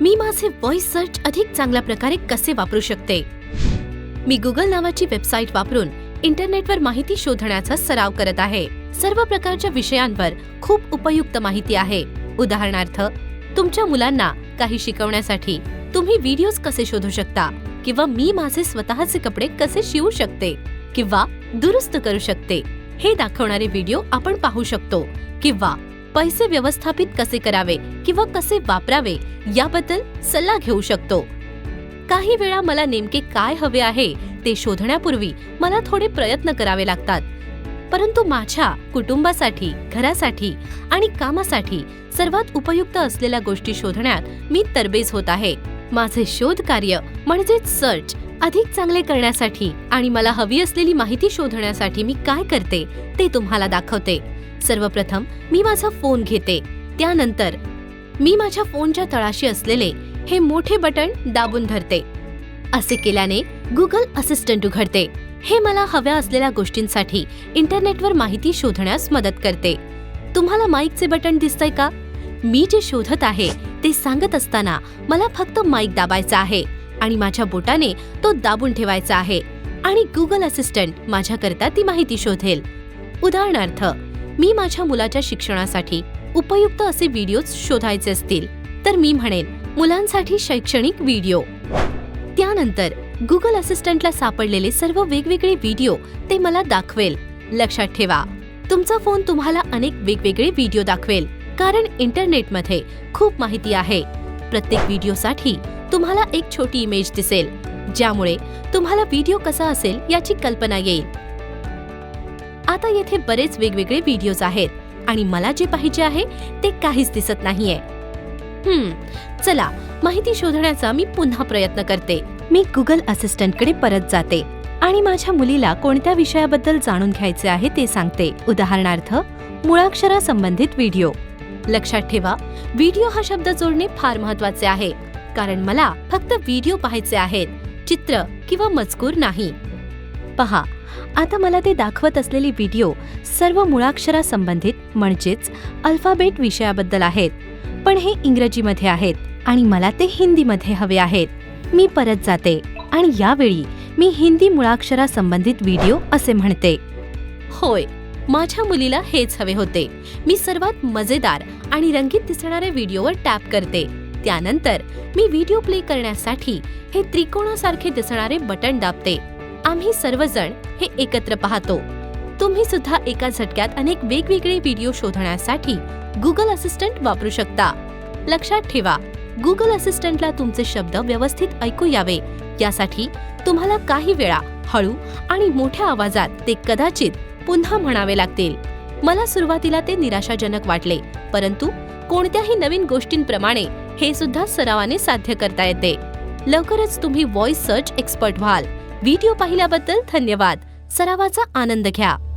मी माझे voice search अधिक चांगल्या प्रकारे कसे वापरू शकते? मी गुगल नावाची वेबसाईट वापरून इंटरनेटवर माहिती शोधण्याचा सराव करत आहे. सर्व प्रकारच्या विषयांवर खूप उपयुक्त माहिती आहे. उदाहरणार्थ तुमच्या मुलांना काही शिकवण्यासाठी तुम्ही व्हिडिओज कसे शोधू शकता किंवा मी माझे स्वतःचे कपडे कसे शिवू शकते किंवा दुरुस्त करू शकते हे दाखवणारे व्हिडिओ आपण पाहू शकतो किंवा पैसे व्यवस्थापित कसे करावे किंवा कसे वापरावे याबद्दल सल्ला घेऊ शकतो. काही वेळा मला नेमके काय हवे आहे ते शोधण्यापूर्वी मला थोडे प्रयत्न करावे लागतात. परंतु माझ्या कुटुंबासाठी घरासाठी आणि कामासाठी सर्वात उपयुक्त असलेल्या गोष्टी शोधण्यात मी तरबेज होत आहे. माझे शोध कार्य म्हणजेच सर्च अधिक चांगले करण्यासाठी आणि मला हवी असलेली माहिती शोधण्यासाठी मी काय करते ते तुम्हाला दाखवते. सर्वप्रथम मी माझा फोन घेते. त्यानंतर मी माझ्या फोनच्या तळाशी असलेले हे मोठे बटण दाबून धरते. असे केल्याने गुगल असिस्टंट उघडते. हे मला हव्या असलेल्या गोष्टींसाठी इंटरनेटवर माहिती शोधण्यास मदत करते. तुम्हाला माईकचे बटण दिसतंय का? मी जे शोधत आहे ते सांगत असताना मला फक्त माईक दाबायचा आहे आणि माझ्या बोटाने तो दाबून ठेवायचा आहे आणि गुगल असिस्टंट माझ्याकरता ती माहिती शोधेल. उदाहरणार्थ मी माझ्या मुलाच्या शिक्षणासाठी उपयुक्त असे व्हिडिओज शोधायचे असतील तर मी म्हणेन मुलांसाठी शैक्षणिक व्हिडिओ. त्यानंतर गुगल असिस्टंटला सापडलेले सर्व वेगवेगळे व्हिडिओ ते मला दाखवेल. लक्षात ठेवा तुमचा फोन तुम्हाला अनेक वेगवेगळे व्हिडिओ दाखवेल कारण इंटरनेटमध्ये खूप माहिती आहे. प्रत्येक व्हिडिओसाठी तुम्हाला एक छोटी इमेज दिसेल ज्यामुळे तुम्हाला व्हिडिओ कसा असेल याची कल्पना येईल. आता येथे बरेच वेगवेगळे व्हिडिओज आहेत. आणि मला जे पाहिजे आहे ते काहीच दिसत नाहीये. हम्म चला माहिती शोधण्याचा मी पुन्हा प्रयत्न करते. मी गुगल असिस्टंटकडे परत जाते. आणि माझ्या मुलीला कोणत्या विषयाबद्दल जाणून घ्यायचे आहे ते सांगते. उदाहरणार्थ मुळाक्षरा संबंधित व्हिडिओ. लक्षात ठेवा व्हिडिओ हा शब्द जोडणे फार महत्त्वाचे आहे. कारण मला फक्त व्हिडिओ पाहायचे आहेत. चित्र किंवा मजकूर नाही. पहा आता मला ते दाखवत असलेले व्हिडिओ सर्व मुळाक्षरा संबंधित म्हणजेच अल्फाबेट विषयाबद्दल आहेत. पण हे इंग्रजीमध्ये आहेत आणि मला ते हिंदीमध्ये हवे आहेत. मी परत जाते आणि यावेळी मी हिंदी मुळाक्षरा संबंधित व्हिडिओ असे म्हणते. होय माझ्या मुलीला हेच हवे होते. मी सर्वात मजेदार आणि रंगीत दिसणाऱ्या व्हिडिओवर टॅप करते. त्यानंतर मी व्हिडिओ प्ले करण्यासाठी हे त्रिकोणासारखे दिसणारे बटण दाबते. आम्ही सर्वजण हे एकत्र पाहतो. तुम्ही सुद्धा एका झटक्यात अनेक वेगवेगळे व्हिडिओ शोधण्यासाठी गुगल असिस्टंट वापरू शकता. लक्षात ठेवा गुगल असिस्टंटला तुमचे शब्द व्यवस्थित ऐकू यावे. यासाठी तुम्हाला काही वेळा हळू आणि मोठ्या आवाजात ते कदाचित पुन्हा म्हणावे लागतील. मला सुरुवातीला ते निराशाजनक वाटले परंतु कोणत्याही नवीन गोष्टींप्रमाणे हे सुद्धा सरावाने साध्य करता येते. लवकरच तुम्ही व्हॉइस सर्च एक्सपर्ट व्हाल. व्हिडिओ पाहिल्याबद्दल धन्यवाद. सरावाचा आनंद घ्या.